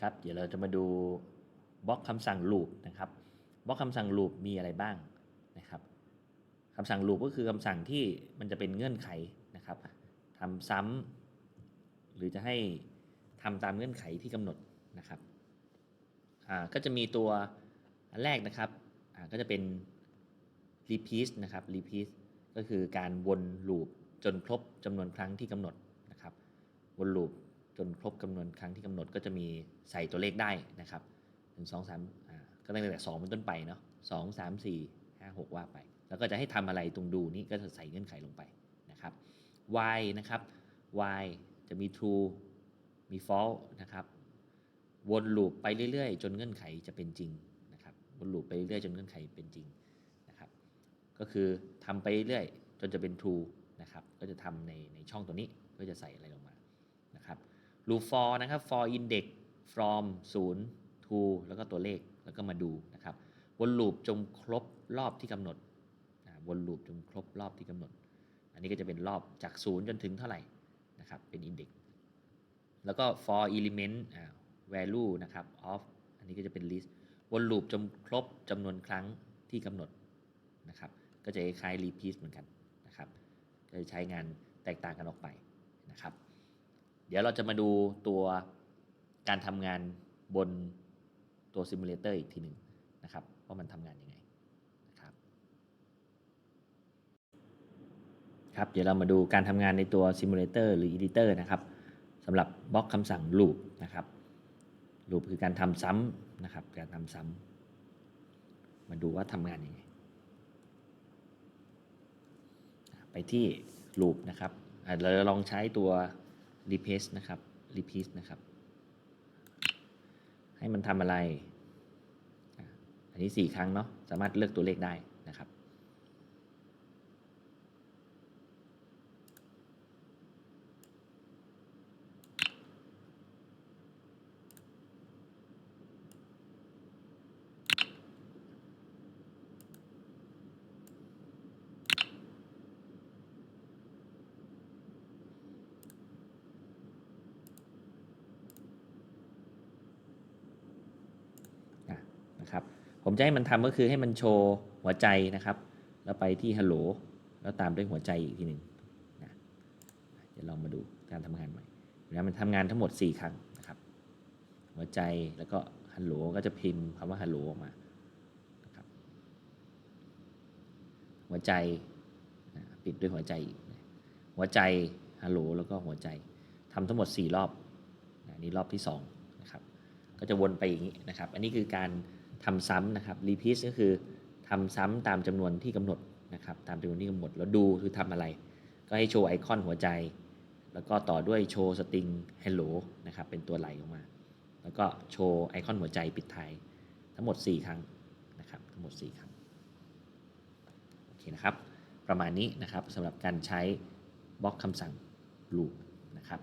ครับเดี๋ยวเราจะมาดูบล็อกคำสั่ง loop นะครับบล็อกคำสั่ง loop มีอะไรบ้างนะครับคำสั่ง loop ก็คือคำสั่งที่มันจะเป็นเงื่อนไขนะครับทำซ้ำหรือจะให้ทำตามเงื่อนไขที่กำหนดนะครับก็จะมีตัวอันแรกนะครับก็จะเป็น repeat นะครับ repeat ก็คือการวน loop จนครบจำนวนครั้งที่กำหนดนะครับวน loop จนครบจำนวนครั้งที่กำหนดก็จะมีใส่ตัวเลขได้นะครับหนึ่งสองสามอ่าก็ตั้งแต่สองเป็นต้นไปเนาะสองสามสี่ห้าหกว่าไป แล้วก็จะให้ทำอะไรตรงดูนี้ก็จะใส่เงื่อนไขลงไปนะครับ y นะครับ y จะมี true มี false นะครับวนลูปไปเรื่อยๆ จนเงื่อนไขจะเป็นจริงนะครับวนลูปไปเรื่อยๆจนเงื่อนไขเป็นจริงนะครับ ก็คือทำไปเรื่อยๆจนจะเป็น true นะครับ ก็จะทำในในช่องตัวนี้ก็จะใส่อะไรลงมา loop for นะครับ for index from 0 to แล้วก็ตัวเลขแล้วก็มาดูนะครับวนลูปจงครบรอบที่กำหนดวนลูปจงครบรอบที่กำหนด อันนี้ก็จะเป็นรอบจาก 0 จนถึงเท่าไหร่นะครับเป็น index แล้วก็ for element value นะครับ of อันนี้ก็จะเป็น list วนลูปจนครบจำนวนครั้งที่กำหนดนะครับก็จะคล้าย repeat เหมือนกันนะครับก็จะใช้งานแตกต่างกันออกไปนะครับ เดี๋ยวเราจะมาดูตัวการทำงานบนตัวซิมูเลเตอร์อีกทีหนึ่งนะครับว่ามันทำงานยังไงนะครับครับเดี๋ยวเรามาดูการทำงานในตัวซิมูเลเตอร์หรือ Editor นะครับสำหรับบล็อกคำสั่ง loop นะครับ loop คือการทำซ้ำนะครับการทำซ้ำมาดูว่าทำงานยังไง ไปที่ loop นะครับเราลองใช้ตัว replace นะครับ repeat นะครับ ให้มันทำอะไร อันนี้ 4 ครั้งเนาะ สามารถเลือกตัวเลขได้นะครับ อะ นะครับ ผมจะให้มันทำก็คือให้มันโชว์หัวใจนะครับ แล้วไปที่ hello แล้วตามด้วยหัวใจอีกทีหนึ่งนะเดี๋ยวลองมาดูการทำงานใหม่นะมันทำงานทั้งหมด 4 ครั้งนะครับ หัวใจแล้วก็ hello ก็จะพิมพ์คำว่า hello ออกมานะครับหัวใจนะปิดด้วยหัวใจอีกหัวใจ hello แล้วก็หัวใจทำทั้งหมด 4 รอบนะนี่รอบที่2นะครับ ก็จะวนไปอย่างนี้นะครับ อันนี้คือการ ทำซ้ำนะครับ repeat ก็คือทำซ้ำตามจำนวนที่กำหนดนะครับตามจำนวนที่กำหนดแล้วดูคือทำอะไร ก็ให้โชว์ไอคอนหัวใจ แล้วก็ต่อด้วยโชว์สตริง hello นะครับเป็นตัวไหลออกมา แล้วก็โชว์ไอคอนหัวใจปิดท้ายทั้งหมด 4 ครั้งนะครับทั้งหมด 4 ครั้งโอเคนะครับประมาณนี้นะครับสำหรับการใช้บล็อกคำสั่ง loop นะครับ